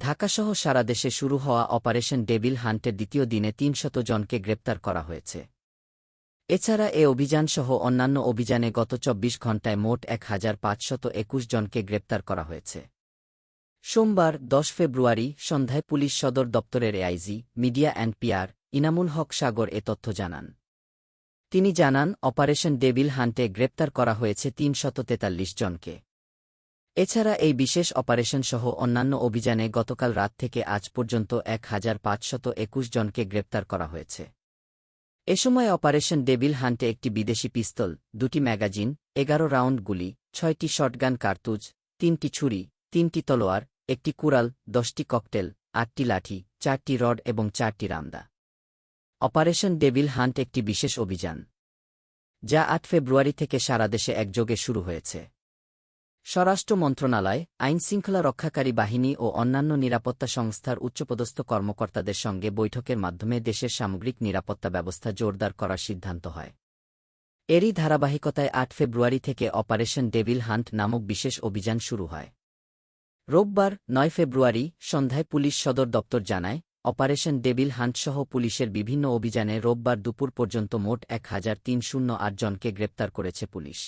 ঢাকাসহ সারা দেশে শুরু হওয়া অপারেশন ডেবিল হান্টের দ্বিতীয় দিনে তিনশত জনকে গ্রেপ্তার করা হয়েছে। এছাড়া এ অভিযানসহ অন্যান্য অভিযানে গত চব্বিশ ঘণ্টায় মোট এক হাজার পাঁচশত একুশ জনকে গ্রেপ্তার করা হয়েছে। সোমবার, দশ ফেব্রুয়ারি, সন্ধ্যায় পুলিশ সদর দপ্তরের AIG, media and PR, Inamul Haque Sagar এ তথ্য জানান। তিনি জানান, অপারেশন ডেবিল হান্টে গ্রেপ্তার করা হয়েছে তিনশত তেতাল্লিশ জনকে। এছাড়া এই বিশেষ অপারেশন সহ অন্যান্য অভিযানে গতকাল রাত থেকে আজ পর্যন্ত এক হাজার পাঁচশত একুশ জনকে গ্রেপ্তার করা হয়েছে। এ সময় অপারেশন ডেবিল হান্টে একটি বিদেশি পিস্তল, দুটি ম্যাগাজিন, এগারো রাউন্ড গুলি, ছয়টি শটগান কার্তুজ, তিনটি ছুরি, তিনটি তলোয়ার, একটি কুড়াল, দশটি ককটেল, আটটি লাঠি, চারটি রড এবং চারটি রামদা। অপারেশন ডেভিল হান্ট একটি বিশেষ অভিযান, যা আট ফেব্রুয়ারি থেকে সারা দেশে একযোগে শুরু হয়েছে। স্বরাষ্ট্র মন্ত্রণালয়, আইনশৃঙ্খলা রক্ষাকারী বাহিনী ও অন্যান্য নিরাপত্তা সংস্থার উচ্চপদস্থ কর্মকর্তাদের সঙ্গে বৈঠকের মাধ্যমে দেশের সামগ্রিক নিরাপত্তা ব্যবস্থা জোরদার করার সিদ্ধান্ত হয়। এরই ধারাবাহিকতায় আট ফেব্রুয়ারি থেকে অপারেশন ডেভিল হান্ট নামক বিশেষ অভিযান শুরু হয়। রোববার, নয় ফেব্রুয়ারি, সন্ধ্যায় পুলিশ সদর দপ্তর জানায়, অপারেশন ডেবিল হান্টসহ পুলিশের বিভিন্ন অভিযানে রোববার দুপুর পর্যন্ত মোট এক হাজার তিন শূন্য আট জনকে গ্রেপ্তার করেছে পুলিশ।